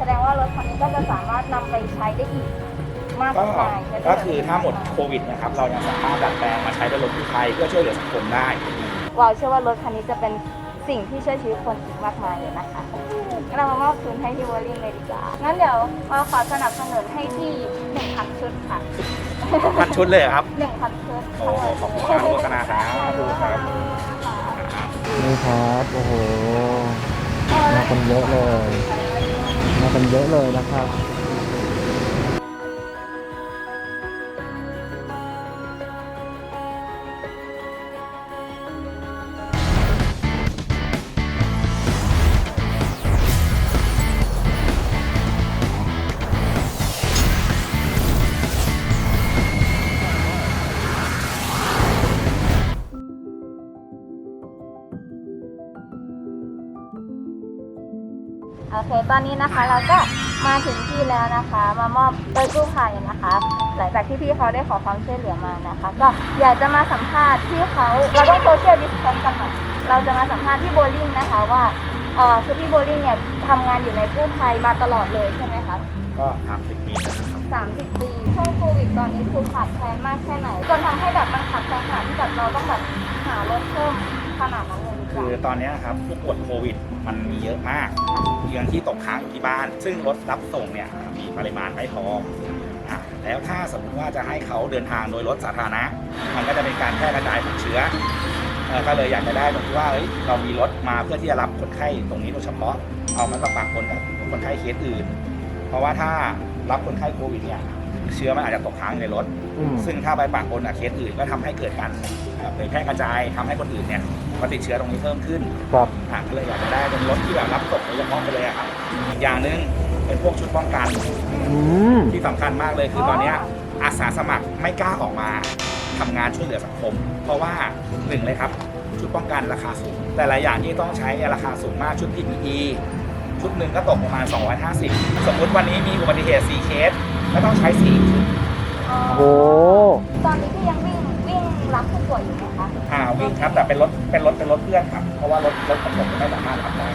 แสดงว่ารถคันนี้ก็จะสามารถนำไปใช้ได้อีกมากก็มายใช่ไหมก็คือถ้าหมดโควิดนะครับเรายังสามารถดัดแปลงมาใช้เป็นรถกู้ภัยเพื่อช่วยเหลือสังคมได้วาวเชื่อว่ารถคันนี้จะเป็นสิ่งที่ช่วยชีวิตคนอีกมากมายเลยนะคะงั้นเรามามอบทุนให้พี่วอลลินเลยดีกว่างั้นเดี๋ยวเราขอสนับสนุนให้ที่หนึ่งพันชุดค่ะพันชุดเลยเหรอครับหนึ่งพันชุดโอ้โหขอบคุณครับอนุโมทนาสาธุครับนี่ครับ โอ้โห มากันเยอะเลย มากันเยอะเลยนะครับ โอเค ตอนนี้นะคะเราก็มาถึงที่แล้วนะคะ มามอบโดยกู้ภัยนะคะ หลังจากที่พี่เขาได้ขอความช่วยเหลือมานะคะ ก็อยากจะมาสัมภาษณ์ที่เขาเราต้องโซเชียลดิสแทนกันหน่อยเราจะมาสัมภาษณ์ที่โบลิ่งนะคะว่าเออคือพี่โบลิ่งเนี่ยทำงานอยู่ในกู้ภัยมาตลอดเลยใช่ไหมคะก็สามสิบปีนะครับ30 ปีช่วงโควิดตอนนี้คือขาดแคลนมากแค่ไหนจนทำให้แบบมันขาดแคลนขนาดที่แบบเราต้องแบบหารถเพิ่มขนาดนั้นเลยดีก คือตอนนี้ครับผู้ป่วยโควิดมันมีเยอะมากเรื่องที่ตกค้างอยู่ที่บ้าน ซึ่งรถรับส่งเนี่ยมีปริมาณไม่พออะแล้วถ้าสมมติว่าจะให้เขาเดินทางโดยรถสาธารณะ มันก็จะเป็นการแพร่กระจายของเชื้อเออก็เลยอยากจะได้ตรงที่ว่าเอ้ยเรามีรถมาเพื่อที่จะรับคนไข้ตรงนี้โดยเฉพาะเอามาปะปนกับคนไข้เคสอื่น เพราะว่าถ้ารับคนไข้โควิดเนี่ย เชื้อมันอาจจะตกค้างอยู่ในรถ อืม ซึ่งถ้าไปปะปนกับเคสอื่นก็ทำให้เกิดการเอ่อเผยแพร่กระจายทำให้คนอื่นเนี่ยมาติดเชื้อตรงนี้เพิ่มขึ้น ครับ อะก็เลยอยากจะได้เป็นรถที่แบบรับส่งโดยเฉพาะไปเลยอะครับอีกอย่างหนึ่งเป็นพวกชุดป้องกันอืม ที่สำคัญมากเลยคือตอนเนี้ยอาสาสมัครไม่กล้าออกมาทำงานช่วยเหลือสังคม เพราะว่าหนึ่งเลยครับ ชุดป้องกันราคาสูง แต่หลายอย่างที่ต้องใช้เนี่ยราคาสูงมากชุด PPE ชุดหนึ่งก็ตกประมาณ 250 สมมุติวันนี้มีอุบัติเหตุ4เคส ก็ต้องใช้4ชุดอ๋อโอ้ตอนนี้ก็ยังวิ่งวิ่งรับผู้ป่วยอยู่ไหมคะอ่าวิ่งครับแต่เป็นรถเป็นรถเป็นรถเพื่อนครับ เพราะว่ารถรถของผมไม่สามารถรับได้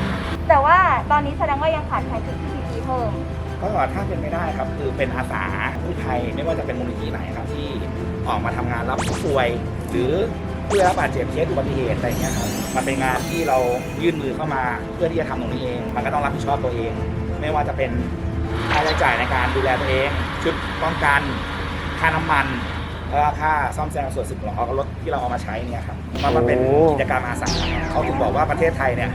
แต่ว่าตอนนี้แสดงว่ายังขาดใครถึงที่พีเพิ่มก็ถ้าเป็นไม่ได้ครับคือเป็นอาสาผู้ไทยไม่ว่าจะเป็นมูลนิธิไหนครับที่ออกมาทำงานรับผู้ป่วย หรือผู้ได้รับบาดเจ็บเคสอุบัติเหตุอะไรเงี้ยครับมันเป็นงานที่เรายื่นมือเข้ามา เพื่อที่จะทำตรงนี้เอง มันก็ต้องรับผิดชอบตัวเอง ไม่ว่าจะเป็น ค่าใช้จ่ายในการดูแลตัวเอง ชุดป้องกันค่าน้ำมันแล้วก็ค่าซ่อมแซมส่วนสึกหรอรถที่เราเอามาใช้เนี่ยครับมันมันเป็นกิจกรรมอาสาเขาถึงบอกว่าประเทศไทยเนี่ย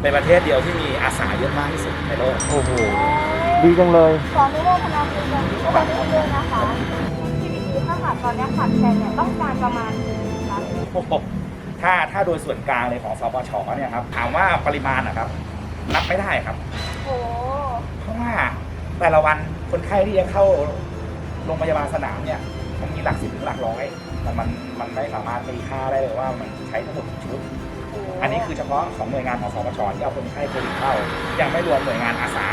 เป็นประเทศเดียวที่มีอาสาเยอะมากที่สุดในโลกโอ้โหดีจังเลยขออนุโมทนาบุญกับทุกคนด้วยนะคะที่พีถ้าขาดตอนนี้ขาดแคลนเนี่ยต้องการประมาณกี่คะโอ้โหถ้าถ้าโดยส่วนกลางเลยของสปชเนี่ยครับถามว่าปริมาณนะครับนับไม่ได้ครับ โอ้เพราะว่า แต่ละวันคนไข้ที่จะเข้าโรงพยาบาลสนามเนี่ย มันมีหลักสิบถึงหลักร้อยแต่มันมันไม่สามารถตีค่าได้เลยว่ามันใช้ทั้งหมดกี่ชุด อันนี้คือเฉพาะของหน่วยงานของสปชที่เอาคนไข้โควิดเข้า ยังไม่รวมหน่วยงานอาสา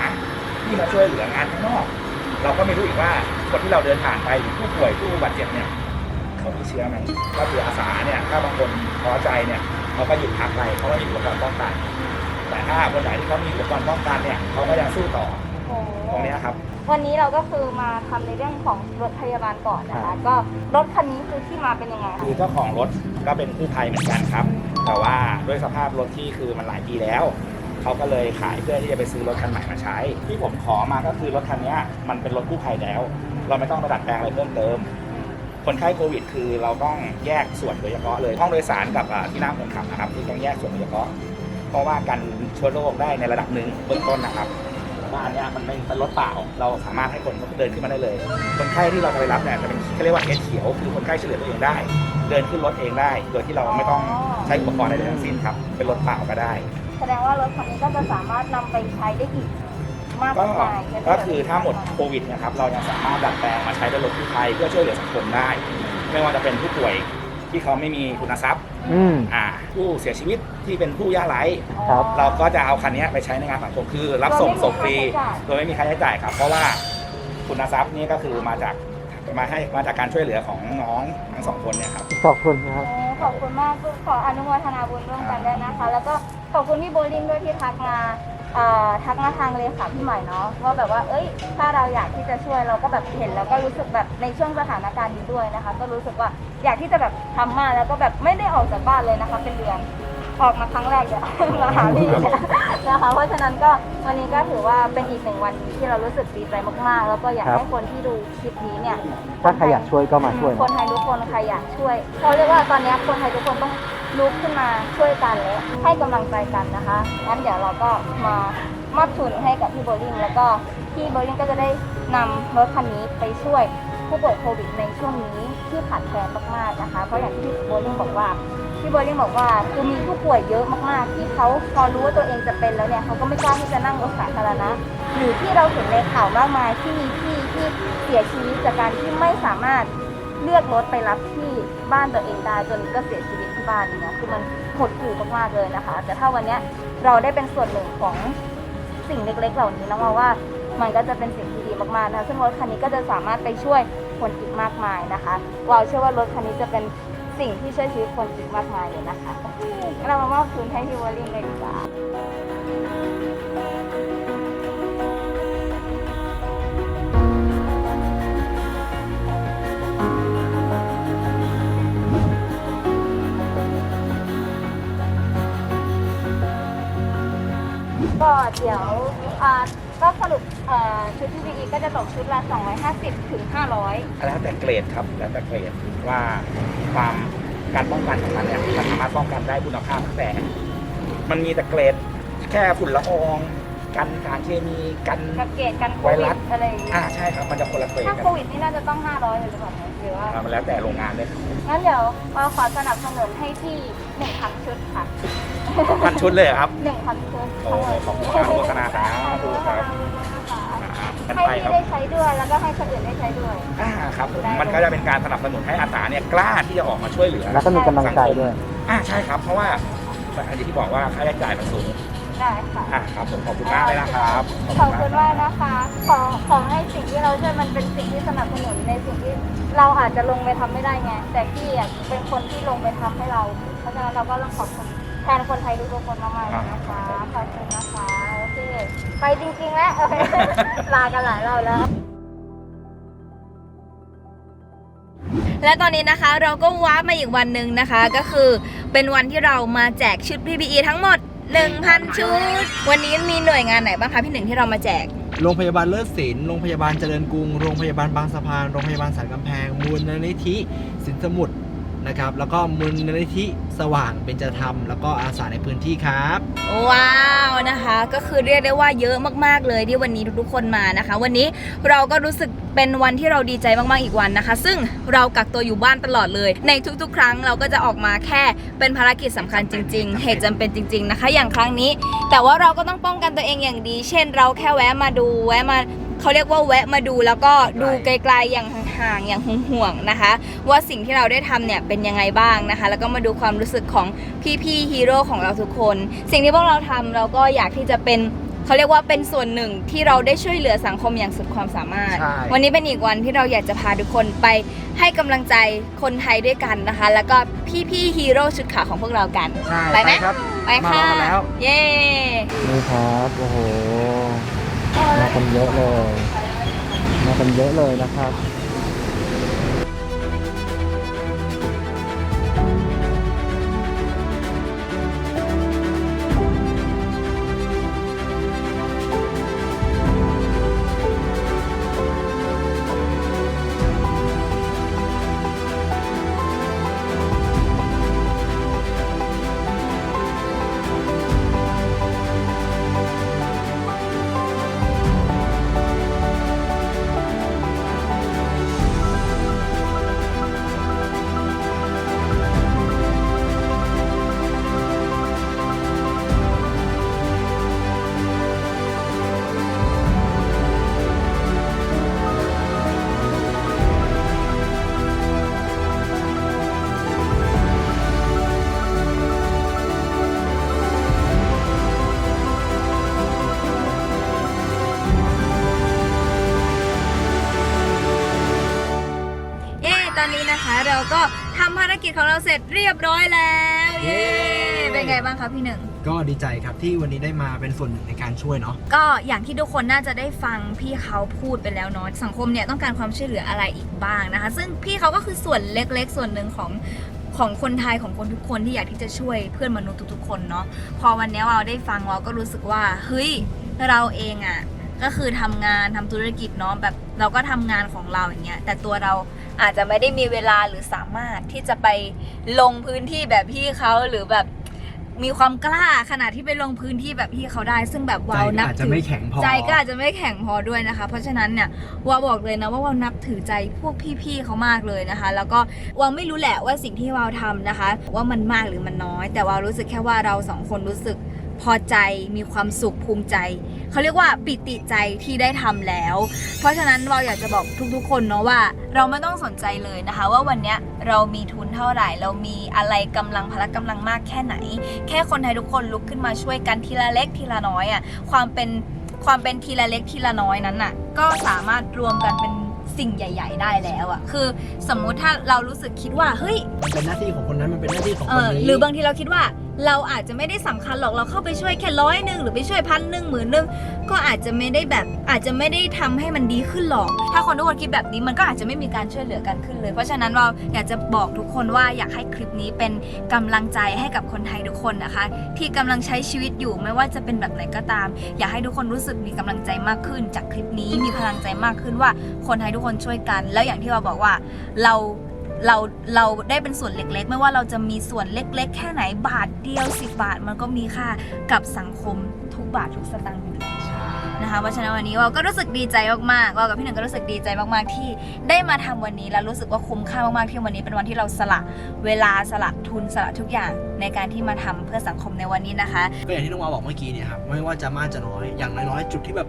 ที่มาช่วยเหลืองานข้างนอก เราก็ไม่รู้อีกว่าคนที่เราเดินผ่านไปหรือผู้ป่วยผู้บาดเจ็บเนี่ยเขามีเชื้อไหมก็คืออาสาเนี่ยถ้าบางคนท้อใจเนี่ยเขาก็หยุดพักไปเพราะว่ามีอุปกรณ์ป้องกันแต่ถ้าคนไหนที่เขามีอุปกรณ์ป้องกันเนี่ยเขาก็ยังสู้ต่อ ตรงเนี้ยครับ วันนี้เราก็คือมาทำในเรื่องของรถพยาบาลก่อนนะคะก็รถคันนี้คือที่มาเป็นยังไงคะคือเจ้าของรถก็เป็นกู้ภัยเหมือนกันครับ แต่ว่าด้วยสภาพรถที่คือมันหลายปีแล้ว เขาก็เลยขายเพื่อที่จะไปซื้อรถคันใหม่มาใช้ ที่ผมขอมาก็คือรถคันเนี้ยมันเป็นรถกู้ภัยแล้ว เราไม่ต้องไปดัดแปลงอะไรเพิ่มเติม คนไข้โควิด คือเราต้องแยกส่วนโดยเฉพาะเลยห้องโดยสารกับอ่าที่นั่งคนขับนะครับที่ต้องแยกส่วนโดยเฉพาะ เพราะว่ากันเชื้อโรคได้ในระดับหนึ่งเบื้องต้นนะครับแต่ ว่าอันเนี้ยมันไม่เป็นรถเปล่า เราสามารถให้คนเดินขึ้นมาได้เลย คนไข้ที่เราจะไปรับเนี่ยจะเป็นเขาเรียกว่าเคสเขียวคือคนไข้ช่วยเหลือตัวเองได้ เดินขึ้นรถเองได้ โดยที่เราไม่ต้องใช้อุปกรณ์ใดๆทั้งสิ้นครับ เป็นรถเปล่าก็ได้ แสดงว่ารถคันนี้ก็จะสามารถนำไปใช้ได้อีกมากก็มายใช่ไหมก็คือถ้าหมดโควิดเนะครับเรายังสามารถดัดแปลงมาใช้เป็นรถกู้ภัยเพื่อช่วยเหลือสังคมได้ ไม่ว่าจะเป็นผู้ป่วย ที่เขาไม่มีทุนทรัพย์อืม อ่าผู้เสียชีวิตที่เป็นผู้ยากไร้ครับ เราก็จะเอาคันนี้ไปใช้ในงานสังคมคือ รับส่งส่งฟรีโดยไม่มีค่าใช้จ่ายครับ เพราะว่าคุณทรัพย์นี่ก็คือมาจากมาให้มาจากการช่วยเหลือของน้องทั้งสองคนเนี่ยครับ ขอบคุณครับโอ้ขอบคุณมากขออนุโมทนาบุญร่วมกันด้วยนะคะ แล้วก็ขอบคุณพี่โบลิ่งด้วยที่ทักมาเอ่อทักมาทางเลขาพี่ใหม่เนาะว่าแบบว่าเอ้ย ถ้าเราอยากที่จะช่วยเราก็แบบเห็นแล้วก็รู้สึกแบบในช่วงสถานการณ์นี้ด้วยนะคะ ก็รู้สึกว่าอยากที่จะแบบทำมากแล้วก็แบบไม่ได้ออกจากบ้านเลยนะคะ เป็นเดือนออกมาครั้งแรกเดี๋ยวมาหาพี่เนี่ยนะคะ เพราะฉะนั้นก็วันนี้ก็ถือว่าเป็นอีกหนึ่งวันที่เรารู้สึกดีใจมากๆ แล้วก็อยากครับ ให้คนที่ดูคลิปนี้เนี่ย ถ้าใครอยากช่วยก็มาช่วยคนะนไทยทุกคนใครอยากช่วยเขาเรียกว่าตอนนี้คนไทยทุกคนต้อง ลุกขึ้นมาช่วยกันและให้กำลังใจกันนะคะงั้นเดี๋ยวเราก็มามอบทุนให้กับพี่โบลิ่งแล้วก็พี่โบลิ่งก็จะได้นำรถคันนี้ไปช่วยผู้ป่วยโควิดในช่วงนี้ที่ขาดแคลนมากๆนะคะเพราะอย่างที่พี่โบลิ่งบอกว่าพี่โบลิ่งบอกว่าคือมีผู้ป่วยเยอะมากๆ ที่เขาพอรู้ว่าตัวเองจะเป็นแล้วเนี่ยเขาก็ไม่กล้าที่จะนั่งรถสาธารณะหรือที่เราเห็นในข่าวมากมายที่มีพี่ที่เสียชีวิตจากการที่ไม่สามารถเลือกรถไปรับที่บ้านตัวเองได้จนก็เสียชีวิต บ้านอย่างเงี้ยคือมันหดหู่มากๆเลยนะคะ แต่ถ้าวันเนี้ยเราได้เป็นส่วนหนึ่งของสิ่งเล็กๆ เหล่านี้นะว่าว่ามันก็จะเป็นสิ่งที่ดีมากๆนะคะซึ่งรถคันนี้ก็จะสามารถไปช่วยคนอีกมากมายนะคะวาวเชื่อว่ารถคันนี้จะเป็นสิ่งที่ช่วยชีวิตคนอีกมากมายเลยนะคะเรามามอบทุนให้พี่วอลลิงเลยดีกว่า ก็เดี๋ยวอ่าก็สรุปเอ่อชุด PPE ก็จะตกชุดละ 250 ถึง 500 แล้วแต่เกรดครับแล้วแต่เกรดว่าความการป้องกันของมันเนี่ยมันสามารถป้องกันได้คุณภาพตั้งแต่ มันมีแต่เกรดแค่ฝุ่นละออง กันสารเคมีกัน กับเกรดกันโคไววิรัดส อะไรอย่างเงี้ยอ่าใช่ครับมันจะคนละเกรดถ้ากันโควิดนี่น่าจะต้อง 500เลยหรือเปล่าหรือว่าอ่ามันแล้วแต่โรงงานเลยครับงั้นเดี๋ยวมาขอสนับสนุนให้ ที่1,000ชุดค่ะพันชุดเลยเหรอครับ1,000ชุดโอ้ขอบคุณครับโฆษณาสาธุครับอ่ากันให้ไปคพี่รับได้ใช้ด้วยแล้วก็ให้คนอื่นได้ใช้ด้วย อ่าครับผมได้มันก็จะเป็นการสนับสนุนให้อาสาเนี่ยกล้าที่จะออกมาช่วยเหลือ แล้วก็มีกำลังใจด้วย อ่าใช่ครับ เพราะว่าอันนี้ที่บอกว่าค่าใช้จ่ายมันสูงได้ค่ะ อ่าครับผมขอบคุณมากเลยนะครับขอบคุณมากนะคะ ขอขอให้สิ่งที่เราช่วยมันเป็นสิ่งที่สนับสนุนในสิ่งที่เราอาจจะลงไปทำไม่ได้ไง แต่พี่อะเป็นคนที่ลงไปทำให้เรา เพราะฉะนั้นเราก็ต้องขอบคุณแทนคนไทยทุกๆคนมากๆเลยนะคะ ขอบคุณนะคะ โอเค ไปจริงๆแล้วลากันหลายรอบแล้ว และตอนนี้นะคะเราก็ว้าร์ปมาอีกวันหนึ่งนะคะ ก็คือเป็นวันที่เรามาแจกชุด PPE ทั้งหมด 1,000 ชุด วันนี้มีหน่วยงานไหนบ้างคะพี่หนึ่งที่เรามาแจก โรงพยาบาลเลิศศิลป์โรงพยาบาลเจริญกรุง โรงพยาบาลบางสะพาน โรงพยาบาลสันกำแพง มูลนิธิสินสมุทร นะครับ แล้วก็มูลนิธิสว่างเบญจธรรมแล้วก็อาสาในพื้นที่ครับ ว้าวนะคะ ก็คือเรียกได้ว่าเยอะมากๆเลยที่วันนี้ทุกๆคนมานะคะ วันนี้เราก็รู้สึกเป็นวันที่เราดีใจมากๆอีกวันนะคะ ซึ่งเรากักตัวอยู่บ้านตลอดเลย ในทุกๆ ครั้งเราก็จะออกมาแค่เป็นภารกิจสำคัญจริง ๆ เหตุจำเป็นจริง ๆนะคะ อย่างครั้งนี้ แต่ว่าเราก็ต้องป้องกันตัวเองอย่างดี เช่น เราแค่แวะมาดูแวะมา เขาเรียกว่าแวะมาดูแล้วก็ดูไกลๆอย่างห่างๆอย่างห่วงๆนะคะ ว่าสิ่งที่เราได้ทำเนี่ยเป็นยังไงบ้างนะคะ แล้วก็มาดูความรู้สึกของพี่ๆฮีโร่ของเราทุกคน สิ่งที่พวกเราทำเราก็อยากที่จะเป็นเขาเรียกว่าเป็นส่วนหนึ่งที่เราได้ช่วยเหลือสังคมอย่างสุดความสามารถ ใช่ วันนี้เป็นอีกวันที่เราอยากจะพาทุกคนไปให้กำลังใจคนไทยด้วยกันนะคะ แล้วก็พี่ๆฮีโร่ชุดขาวของพวกเรากัน ใช่ไปไหม ครับไปค่ะ มารอแล้ว เย้ นี่ครับ โอ้โห มากันเยอะเลย มากันเยอะเลยนะครับ เราก็ทำภารกิจของเราเสร็จเรียบร้อยแล้วเย้เป็นไงบ้างคะพี่หนึ่ง ก็ดีใจครับที่วันนี้ได้มาเป็นส่วนหนึ่งในการช่วยเนาะ ก็อย่างที่ทุกคนน่าจะได้ฟังพี่เขาพูดไปแล้วเนาะสังคมเนี่ยต้องการความช่วยเหลืออะไรอีกบ้างนะคะ ซึ่งพี่เขาก็คือส่วนเล็กๆ ส่วนหนึ่งของของคนไทยของคนทุกคนที่อยากที่จะช่วยเพื่อนมนุษย์ทุกๆคนเนาะพอวันนี้เราได้ฟังเราก็รู้สึกว่าเฮ้ยเราเองอะ่ะก็คือทำงานทำธุรกิจเนาะแบบเราก็ทำงานของเราอย่างเงี้ยแต่ตัวเรา อาจจะไม่ได้มีเวลาหรือสามารถที่จะไปลงพื้นที่แบบพี่เขาหรือแบบมีความกล้าขนาดที่ไปลงพื้นที่แบบพี่เขาได้ ซึ่งแบบใจวาวก็นับอาจจะถือไม่แข็งพอใจก็อาจจะไม่แข็งพอด้วยนะคะ เพราะฉะนั้นเนี่ยวาบอกเลยนะว่าวานับถือใจพวกพี่ๆเขามากเลยนะคะ แล้วก็วาไม่รู้แหละว่าสิ่งที่วาทำนะคะ ว่ามันมากหรือมันน้อย แต่วารู้สึกแค่ว่าเราสองคนรู้สึกพอใจมีความสุขภูมิใจ เขาเรียกว่าปิติใจที่ได้ทำแล้ว เพราะฉะนั้นเราอยากจะบอกทุกๆ คนเนาะว่า เราไม่ต้องสนใจเลยนะคะ ว่าวันเนี้ยเรามีทุนเท่าไหร่ เรามีอะไรกำลังพละกำลังมากแค่ไหน แค่คนไทยทุกคนลุกขึ้นมาช่วยกันทีละเล็กทีละน้อยอะ่ะความเป็นความเป็นทีละเล็กทีละน้อยนั้นน่ะก็สามารถรวมกันเป็นสิ่งใหญ่ ๆ ได้แล้วอะ่ะคือสมมุติถ้าเรารู้สึกคิดว่าเฮ้ยมันเป็นหน้าที่ของคนนั้นมันเป็นหน้าที่ของเอคนอนี้หรือบางทีเราคิดว่า เราอาจจะไม่ได้สำคัญหรอกเราเข้าไปช่วยแค่ร้อยหนึ่งหรือไปช่วยพันหนึ่งหมื่นหนึ่งก็อาจจะไม่ได้แบบอาจจะไม่ได้ทำให้มันดีขึ้นหรอก ถ้าคนทุกคนคิดแบบนี้มันก็อาจจะไม่มีการช่วยเหลือกันขึ้นเลย เพราะฉะนั้นเราอยากจะบอกทุกคนว่าอยากให้คลิปนี้เป็นกำลังใจให้กับคนไทยทุกคนนะคะ ที่กำลังใช้ชีวิตอยู่ไม่ว่าจะเป็นแบบไหนก็ตาม อยากให้ทุกคนรู้สึกมีกำลังใจมากขึ้น จากคลิปนี้มีพลังใจมากขึ้นว่าคนไทยทุกคนช่วยกัน แล้วอย่างที่เราบอกว่าเรา เราเราได้เป็นส่วนเล็ก ๆ ไม่ว่าเราจะมีส่วนเล็ก ๆ แค่ไหนบาทเดียว 10 บาทมันก็มีค่ากับสังคมทุกบาททุกสตางค์อยู่แล้วนะคะเพราะฉะนั้นวันนี้เราก็รู้สึกดีใจมากๆเรากับพี่หนึ่งก็รู้สึกดีใจมากๆที่ได้มาทำวันนี้แล้วรู้สึกว่าคุ้มค่ามากๆที่วันนี้เป็นวันที่เราสละเวลาสละทุนสละทุกอย่างในการที่มาทำเพื่อสังคมในวันนี้นะคะ ก็อย่างที่น้องวาบอกเมื่อกี้เนี่ยครับไม่ว่าจะมากจะน้อยอย่างน้อยๆจุดที่แบบ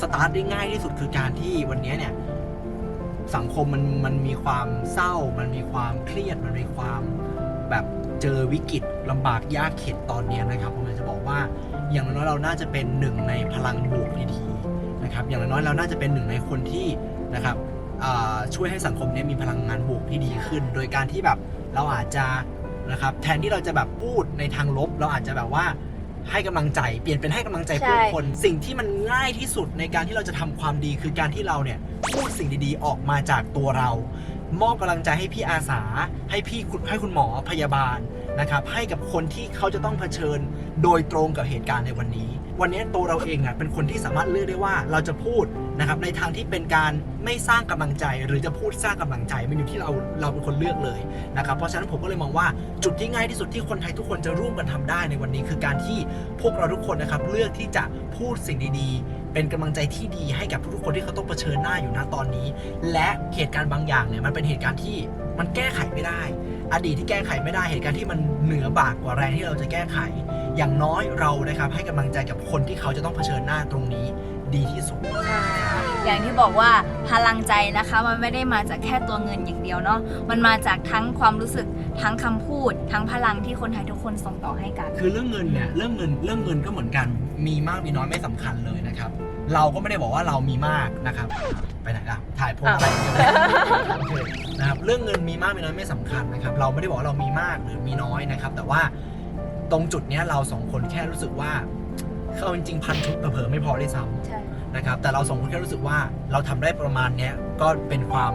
สตาร์ทได้ง่ายที่สุดคือการที่วันนี้เนี่ย สังคมมันมันมีความเศร้า มันมีความเครียด มันมีความแบบเจอวิกฤตลำบากยากเข็นตอนนี้นะครับผมอยากจะบอกว่าอย่างน้อยเราน่าจะเป็นหนึ่งในพลังบวกดีๆนะครับ อย่างน้อยเราน่าจะเป็นหนึ่งในคนที่นะครับช่วยให้สังคมนี้มีพลังงานบวกที่ดีขึ้น โดยการที่แบบเราอาจจะนะครับแทนที่เราจะแบบพูดในทางลบ เราอาจจะแบบว่า ให้กำลังใจ เปลี่ยนเป็นให้กำลังใจผู้ใช่คน สิ่งที่มันง่ายที่สุดในการที่เราจะทำความดีคือการที่เราเนี่ยพูดสิ่งดีๆออกมาจากตัวเรา มอบกำลังใจให้พี่อาสา ให้พี่คุณให้คุณหมอพยาบาล นะครับให้กับคนที่เขาจะต้องเผชิญโดยตรงกับเหตุการณ์ในวันนี้ วันนี้ตัวเราเองอะเป็นคนที่สามารถเลือกได้ว่าเราจะพูดนะครับในทางที่เป็นการไม่สร้างกำลังใจ หรือจะพูดสร้างกำลังใจมันอยู่ที่เราเราเป็นคนเลือกเลยนะครับเพราะฉะนั้นผมก็เลยมองว่าจุดที่ง่ายที่สุดที่คนไทยทุกคนจะร่วมกันทำได้ในวันนี้ คือการที่พวกเราทุกคนนะครับเลือกที่จะพูดสิ่งดีๆ เป็นกำลังใจที่ดีให้กับทุกคนที่เขาต้องเผชิญหน้าอยู่ณตอนนี้ และเหตุการณ์บางอย่างเนี่ยมันเป็นเหตุการณ์ที่ มันแก้ไขไม่ได้ อดีตที่แก้ไขไม่ได้เหตุการณ์ที่มันเหนือบากกว่าแรงที่เราจะแก้ไข อย่างน้อยเรานะครับให้กำลังใจกับคนที่เขาจะต้องเผชิญหน้าตรงนี้ดีที่สุดอย่างที่บอกว่าพลังใจนะคะมันไม่ได้มาจากแค่ตัวเงินอย่างเดียวเนาะมันมาจากทั้งความรู้สึกทั้งคำพูด ทั้งพลังที่คนไทยทุกคนส่งต่อให้กัน คือเรื่องเงินเนี่ยเรื่องเงินเรื่องเงินก็เหมือนกัน มีมากมีน้อยไม่สำคัญเลยนะครับ เราก็ไม่ได้บอกว่าเรามีมากนะครับ ไปไหนล่ะถ่ายโพลอะไรอย่างเงี้ยโอเค นะครับเรื่องเงินมีมากมีน้อยไม่สำคัญนะครับ เราไม่ได้บอกว่าเรามีมากหรือมีน้อยนะครับ แต่ว่าตรงจุดเนี้ยเราสองคนแค่รู้สึกว่าเขาจริงๆพันชุดเผลอๆไม่พอได้วยซ้ำใช่นะครับ แต่เราสองคนแค่รู้สึกว่าเราทำได้ประมาณเนี้ยก็เป็นความ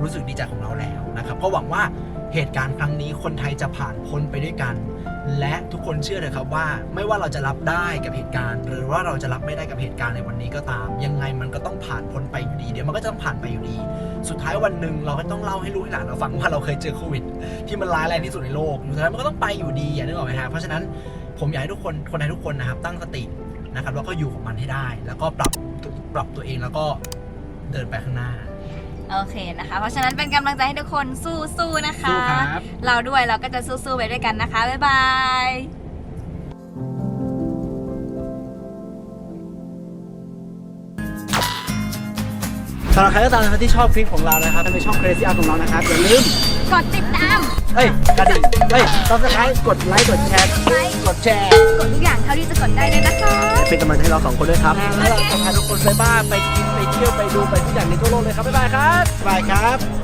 รู้สึกดีใจของเราแล้วนะครับก็หวังว่าเหตุการณ์ครั้งนี้คนไทยจะผ่านพ้นไปด้วยกัน และทุกคนเชื่อเลยครับว่า ไม่ว่าเราจะรับได้กับเหตุการณ์ หรือว่าเราจะรับไม่ได้กับเหตุการณ์ในวันนี้ก็ตาม ยังไงมันก็ต้องผ่านพ้นไปอยู่ดี เดี๋ยวมันก็จะต้องผ่านไปอยู่ดี สุดท้ายวันหนึ่งเราก็ต้องเล่าให้ลูกให้หลานเราฟังว่าเราเคยเจอโควิด ที่มันร้ายแรงที่สุดในโลกสุดท้ายมันก็ต้องไปอยู่ดีอย่านึกออกไหมฮะเพราะฉะนั้นผมอยากให้ทุกคนคนไทยทุกคนนะครับตั้งสตินะครับแล้วก็อยู่กับมันให้ได้ แล้วก็ปรับปรับตัวเองแล้วก็เดินไปข้างหน้า โอเคนะคะ เพราะฉะนั้นเป็นกำลังใจให้ทุกคนสู้ๆนะคะ สู้ครับ เราด้วยเราก็จะสู้ๆไปด้วยกันนะคะ บ๊ายบายสำหรับใครก็ตามนะครับที่ชอบคลิปของเรานะครับในช่อง Crazy Art ของเรานะครับอย่าลืมกดติดตาม เฮ้ยกระดิ่งเฮ้ยซับสไครต์กดไลค์กดแชร์ไลค์ กดแชร์กดทุกอย่างเท่าที่จะกดได้เลยนะคะ เป็นกำลังใจให้เราสองคนด้วยครับแล้วเราจะพาทุกคนไปบ้านไปกินไป เที่ยวไปดูไปทุกอย่างในทั่วโลกเลยครับบ๊ายบายครับบ๊ายบายครับ